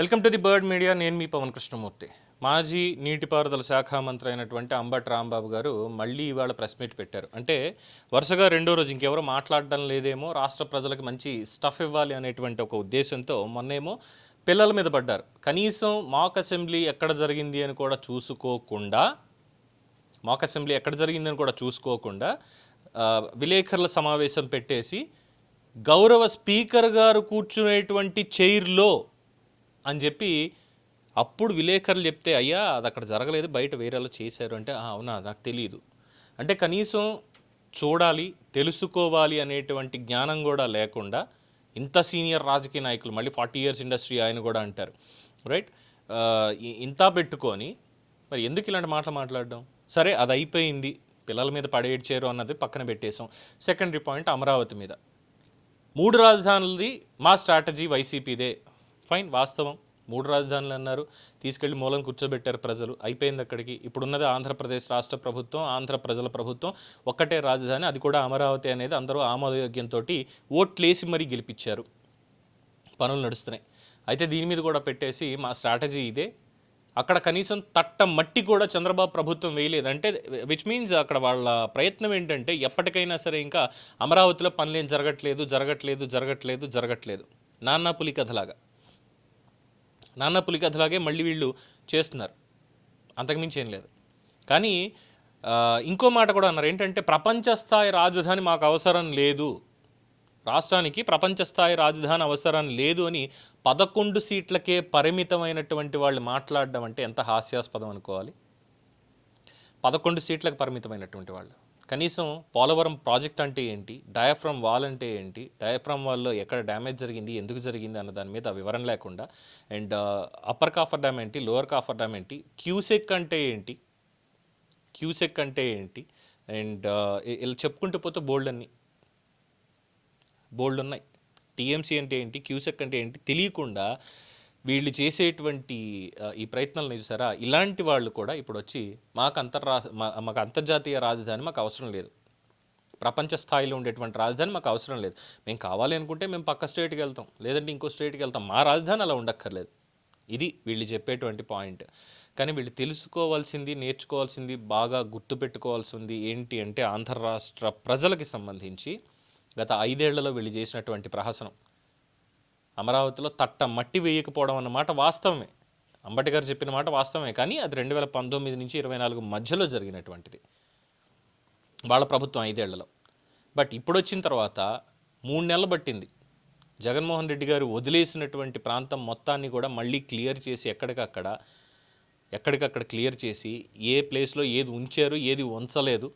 Welcome to the bird media. నేను మీ పవన్ కృష్ణమూర్తి. మాజీ నీటిపారుదల శాఖ మంత్రి అయినటువంటి అంబట్ రాంబాబు గారు మళ్ళీ ఇవాళ ప్రెస్ మీట్ పెట్టారు. అంటే వరుసగా రెండో రోజు ఇంకెవరు మాట్లాడడం లేదేమో రాష్ట్ర ప్రజలకు మంచి స్టఫ్ ఇవ్వాలి అనేటువంటి ఒక ఉద్దేశంతో మొన్నేమో పిల్లల మీద పడ్డారు. కనీసం మాక్ అసెంబ్లీ ఎక్కడ జరిగింది అని కూడా చూసుకోకుండా మాక్ అసెంబ్లీ ఎక్కడ జరిగిందని కూడా చూసుకోకుండా విలేకరుల సమావేశం పెట్టేసి గౌరవ స్పీకర్ గారు కూర్చునేటువంటి చైర్లో అని చెప్పి అప్పుడు విలేకరులు చెప్తే అయ్యా అది అక్కడ జరగలేదు బయట వేరేలా చేశారు. అంటే అవునా నాకు తెలియదు అంటే కనీసం చూడాలి తెలుసుకోవాలి అనేటువంటి జ్ఞానం కూడా లేకుండా ఇంత సీనియర్ రాజకీయ నాయకులు మళ్ళీ ఫార్టీ ఇయర్స్ ఇండస్ట్రీ ఆయన కూడా అంటారు. రైట్? ఇంత పెట్టుకొని మరి ఎందుకు ఇలాంటి మాటలు మాట్లాడడం? సరే అది అయిపోయింది. పిల్లల మీద పడేడ్చారు అన్నది పక్కన పెట్టేశాం. సెకండరీ పాయింట్ అమరావతి మీద. మూడు రాజధానులది మా స్ట్రాటజీ వైసీపీదే. ఫైన్ వాస్తవం. మూడు రాజధానులు అన్నారు. తీసుకెళ్ళి మూలం కూర్చోబెట్టారు ప్రజలు. అయిపోయింది అక్కడికి. ఇప్పుడున్నది ఆంధ్రప్రదేశ్ రాష్ట్ర ప్రభుత్వం ఆంధ్ర ప్రజల ప్రభుత్వం. ఒక్కటే రాజధాని అది కూడా అమరావతి అనేది అందరూ ఆమోదయోగ్యంతో ఓట్లేసి మరీ గెలిపించారు. పనులు నడుస్తున్నాయి. అయితే దీని మీద కూడా పెట్టేసి మా స్ట్రాటజీ ఇదే. అక్కడ కనీసం తట్ట మట్టి కూడా చంద్రబాబు ప్రభుత్వం వేయలేదు. అంటే విచ్ మీన్స్ అక్కడ వాళ్ళ ప్రయత్నం ఏంటంటే ఎప్పటికైనా సరే ఇంకా అమరావతిలో పనులేం జరగట్లేదు జరగట్లేదు జరగట్లేదు జరగట్లేదు. నాన్న పులి కథలాగా. నాన్న పులికథలాగే మళ్ళీ వీళ్ళు చేస్తున్నారు. అంతకుమించి ఏం లేదు. కానీ ఇంకో మాట కూడా అన్నారు. ఏంటంటే ప్రపంచ స్థాయి రాజధాని మాకు అవసరం లేదు. రాష్ట్రానికి ప్రపంచ స్థాయి రాజధాని అవసరం లేదు అని పదకొండు సీట్లకే పరిమితమైనటువంటి వాళ్ళు మాట్లాడడం అంటే ఎంత హాస్యాస్పదం అనుకోవాలి? పదకొండు సీట్లకు పరిమితమైనటువంటి వాళ్ళు. కనీసం పోలవరం ప్రాజెక్ట్ అంటే ఏంటి? డయాఫ్రమ్ వాల్ అంటే ఏంటి? డయాఫ్రమ్ వాల్లో ఎక్కడ డ్యామేజ్ జరిగింది? ఎందుకు జరిగింది? అన్న దాని మీద వివరణ లేకుండా అండ్ అప్పర్ కాఫర్ డ్యామ్ ఏంటి? లోవర్ కాఫర్ డ్యామ్ ఏంటి? క్యూసెక్ అంటే ఏంటి? క్యూసెక్ అంటే ఏంటి? అండ్ ఇలా చెప్పుకుంటూ పోతే బోల్డ్ అన్ని. బోల్డ్ ఉన్నాయి. టీఎంసీ అంటే ఏంటి? క్యూసెక్ అంటే ఏంటి? తెలియకుండా వీళ్ళు చేసేటువంటి ఈ ప్రయత్నాలను చూసారా ఇలాంటి వాళ్ళు కూడా ఇప్పుడు వచ్చి మాకు అంతర్రా మా- మాకు అంతర్జాతీయ రాజధాని మాకు అవసరం లేదు. ప్రపంచ స్థాయిలో ఉండేటువంటి రాజధాని మాకు అవసరం లేదు. మేము కావాలి అనుకుంటే మేము పక్క స్టేట్కి వెళ్తాం. లేదంటే ఇంకో స్టేట్కి వెళ్తాం. మా రాజధాని అలా ఉండక్కర్లేదు. ఇది వీళ్ళు చెప్పేటువంటి పాయింట్. కానీ వీళ్ళు తెలుసుకోవాల్సింది నేర్చుకోవాల్సింది బాగా గుర్తుపెట్టుకోవాల్సింది ఏంటి అంటే ఆంధ్ర రాష్ట్ర ప్రజలకి సంబంధించి గత ఐదేళ్ళలో వీళ్ళు చేసినటువంటి ప్రహసనం. అమరావతిలో తట్ట మట్టి వేయకపోవడం అన్నమాట వాస్తవమే. అంబటి గారు చెప్పిన మాట వాస్తవమే కానీ అది రెండు వేల పంతొమ్మిది నుంచి ఇరవై నాలుగు మధ్యలో జరిగినటువంటిది. వాళ్ళ ప్రభుత్వం ఐదేళ్ళలో. బట్ ఇప్పుడు వచ్చిన తర్వాత మూడు నెలలు పట్టింది. జగన్మోహన్ రెడ్డి గారు వదిలేసినటువంటి ప్రాంతం మొత్తాన్ని కూడా మళ్ళీ క్లియర్ చేసి ఎక్కడికక్కడ ఎక్కడికక్కడ క్లియర్ చేసి ఏ ప్లేస్లో ఏది ఉంచారు ఏది ఉంచలేదు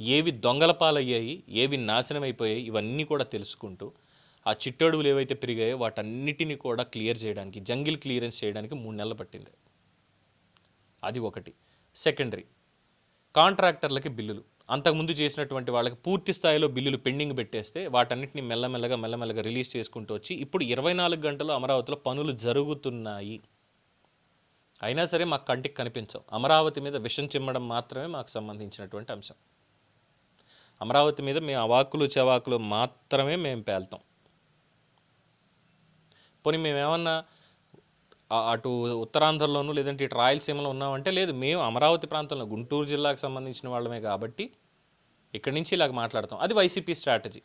ఏవి దొంగల పాలయ్యాయి ఏవి నాశనం అయిపోయాయి ఇవన్నీ కూడా తెలుసుకుంటూ ఆ చిట్టడుగులు ఏవైతే పెరిగాయో వాటన్నిటిని కూడా క్లియర్ చేయడానికి జంగిల్ క్లియరెన్స్ చేయడానికి మూడు నెలలు పట్టింది. అది ఒకటి. సెకండరీ కాంట్రాక్టర్లకి బిల్లులు. అంతకుముందు చేసినటువంటి వాళ్ళకి పూర్తి స్థాయిలో బిల్లులు పెండింగ్ పెట్టేస్తే వాటన్నిటిని మెల్లమెల్లగా మెల్లమెల్లగా రిలీజ్ చేసుకుంటూ వచ్చి ఇప్పుడు ఇరవై నాలుగు గంటలు అమరావతిలో పనులు జరుగుతున్నాయి. అయినా సరే మాకు కంటికి కనిపించవు. అమరావతి మీద విషం చిమ్మడం మాత్రమే మాకు సంబంధించినటువంటి అంశం. అమరావతి మీద మేము అవాకులు చవాకులు మాత్రమే మేము పేల్తాం. పోనీ మేము ఏమన్నా అటు ఉత్తరాంధ్రలోను లేదంటే ఇటు రాయలసీమలో ఉన్నామంటే లేదు మేము అమరావతి ప్రాంతంలో గుంటూరు జిల్లాకు సంబంధించిన వాళ్ళమే కాబట్టి ఇక్కడి నుంచి ఇలాగ మాట్లాడతాం. అది వైసీపీ స్ట్రాటజీ.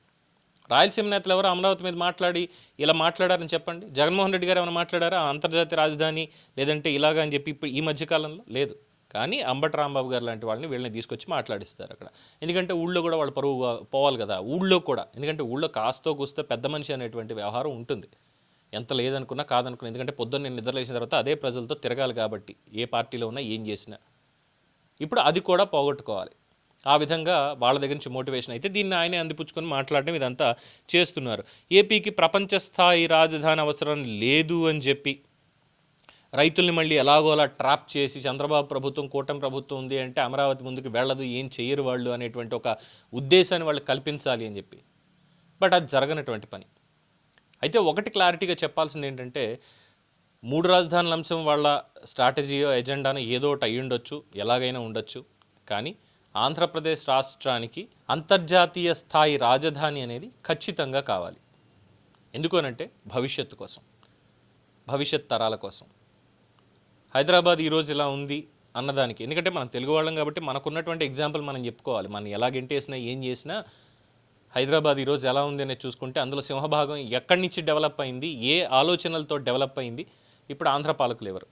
రాయలసీమ నేతలు ఎవరు? అమరావతి మీద మాట్లాడి ఇలా మాట్లాడారని చెప్పండి. జగన్మోహన్ రెడ్డి గారు ఏమైనా మాట్లాడారా? అంతర్జాతీయ రాజధాని లేదంటే ఇలాగా అని చెప్పి ఇప్పుడు ఈ మధ్యకాలంలో లేదు. కానీ అంబటి రాంబాబు గారు లాంటి వాళ్ళని వీళ్ళని తీసుకొచ్చి మాట్లాడిస్తారు అక్కడ. ఎందుకంటే ఊళ్ళో కూడా వాళ్ళు పరువు పోవాలి కదా. ఊళ్ళో కూడా. ఎందుకంటే ఊళ్ళో కాస్తో కూస్తో పెద్ద మనిషి అనేటువంటి వ్యవహారం ఉంటుంది. ఎంత లేదనుకున్నా కాదనుకున్నా. ఎందుకంటే పొద్దున్న నేను నిద్రలేసిన తర్వాత అదే ప్రజలతో తిరగాలి కాబట్టి ఏ పార్టీలో ఉన్నా ఏం చేసినా. ఇప్పుడు అది కూడా పోగొట్టుకోవాలి. ఆ విధంగా వాళ్ళ దగ్గర నుంచి మోటివేషన్ అయితే దీన్ని ఆయనే అందిపుచ్చుకొని మాట్లాడడం ఇదంతా చేస్తున్నారు. ఏపీకి ప్రపంచ స్థాయి రాజధాని అవసరం లేదు అని చెప్పి రైతుల్ని మళ్ళీ ఎలాగోలా ట్రాప్ చేసి చంద్రబాబు ప్రభుత్వం కూటమి ప్రభుత్వం ఉంది అంటే అమరావతి ముందుకు వెళ్ళదు ఏం చేయరు వాళ్ళు అనేటువంటి ఒక ఉద్దేశాన్ని వాళ్ళు కల్పించాలి అని చెప్పి. బట్ అది జరగనటువంటి పని. అయితే ఒకటి క్లారిటీగా చెప్పాల్సింది ఏంటంటే మూడు రాజధానుల అంశం వాళ్ళ స్ట్రాటజీయో ఎజెండాను ఏదో ఒకటి అయ్యి ఉండొచ్చు ఎలాగైనా ఉండొచ్చు. కానీ ఆంధ్రప్రదేశ్ రాష్ట్రానికి అంతర్జాతీయ స్థాయి రాజధాని అనేది ఖచ్చితంగా కావాలి. ఎందుకనంటే భవిష్యత్తు కోసం భవిష్యత్ తరాల కోసం. హైదరాబాద్ ఈరోజు ఇలా ఉంది అన్నదానికి. ఎందుకంటే మనం తెలుగు వాళ్ళం కాబట్టి మనకున్నటువంటి ఎగ్జాంపుల్ మనం చెప్పుకోవాలి. మనం ఎలా గెంటేసినా ఏం చేసినా హైదరాబాద్ ఈరోజు ఎలా ఉంది అనేది చూసుకుంటే అందులో సింహభాగం ఎక్కడి నుంచి డెవలప్ అయింది? ఏ ఆలోచనలతో డెవలప్ అయింది? ఇప్పుడు ఆంధ్ర పాలకులు ఎవరు?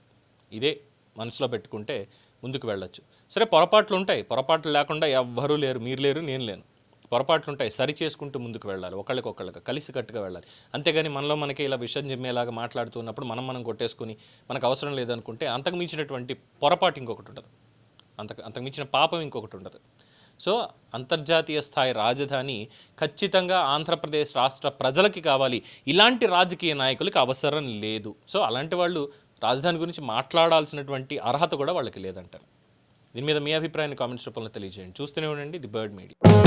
ఇదే మనసులో పెట్టుకుంటే ముందుకు వెళ్ళొచ్చు. సరే పొరపాట్లు ఉంటాయి. పొరపాట్లు లేకుండా ఎవ్వరూ లేరు. మీరు లేరు నేను లేను. పొరపాట్లు ఉంటాయి. సరి చేసుకుంటూ ముందుకు వెళ్ళాలి. ఒకళ్ళకొకళ్ళకి కలిసి కట్టుగా వెళ్ళాలి. అంతేగాని మనలో మనకి ఇలా విషయం జిమ్మేలాగా మాట్లాడుతున్నప్పుడు మనం మనం కొట్టేసుకుని మనకు అవసరం లేదనుకుంటే అంతకు మించినటువంటి పొరపాటు ఇంకొకటి ఉండదు. అంత అంతకు మించిన పాపం ఇంకొకటి ఉండదు. సో అంతర్జాతీయ స్థాయి రాజధాని ఖచ్చితంగా ఆంధ్రప్రదేశ్ రాష్ట్ర ప్రజలకి కావాలి. ఇలాంటి రాజకీయ నాయకులకి అవసరం లేదు. సో అలాంటి వాళ్ళు రాజధాని గురించి మాట్లాడాల్సినటువంటి అర్హత కూడా వాళ్ళకి లేదంటారు. దీని మీద మీ అభిప్రాయాన్ని కామెంట్స్ రూపంలో తెలియజేయండి. చూస్తూనే ఉండండి ది బర్డ్ మీడియా.